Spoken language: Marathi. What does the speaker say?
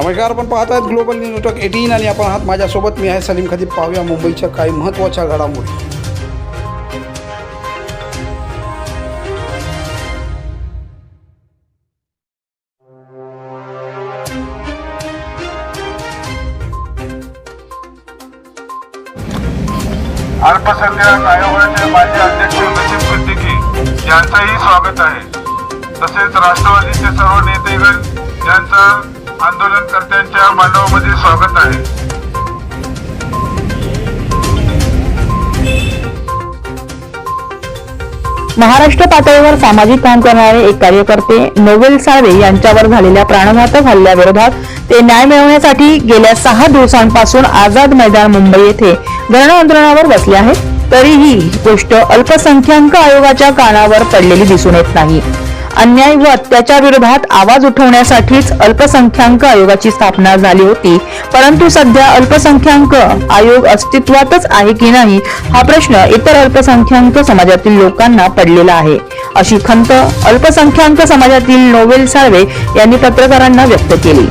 नमस्कार आपण पाहत आहात ग्लोबल न्यूज नेटवर्क एटीन आणि आपण आहात माझ्यासोबत. मी आहे सलीम खदीब पाहूया मुंबईच्या काही महत्त्वाच्या घडामोडी. अल्पसंख्याक आयोगाचे माजी अध्यक्ष नसीम सिद्दीकी यांचंही स्वागत आहे. तसेच राष्ट्रवादीचे सर्व नेतेगण आंदोलनकर्त्यांच्या मांडवामध्ये स्वागत आहे. महाराष्ट्र पातळीवर सामाजिक काम करणारे एक कार्यकर्ते नोवेल साळवे यांच्यावर झालेल्या प्राणघातक हल्ल्याविरोधात ते न्याय मिळवण्यासाठी गेल्या सहा दिवसांपासून आझाद मैदान मुंबई येथे धरण आंदोलनावर बसले आहेत. तरीही गोष्ट अल्पसंख्याक आयोगाच्या कानावर पडलेली दिसून येत नाही. अन्याय व अत्याचार विरोधात आवाज उठवण्यासाठीच अल्पसंख्याक आयोगाची स्थापना झाली होती. परंतु सध्या अल्पसंख्याक आयोग अस्तित्वातच आहे की नाही हा प्रश्न इतर अल्पसंख्याक समाजातील लोकांना पडलेला आहे. अशी खंत अल्पसंख्याक समाजातील नोवेल साळवे यांनी पत्रकारांना व्यक्त केली.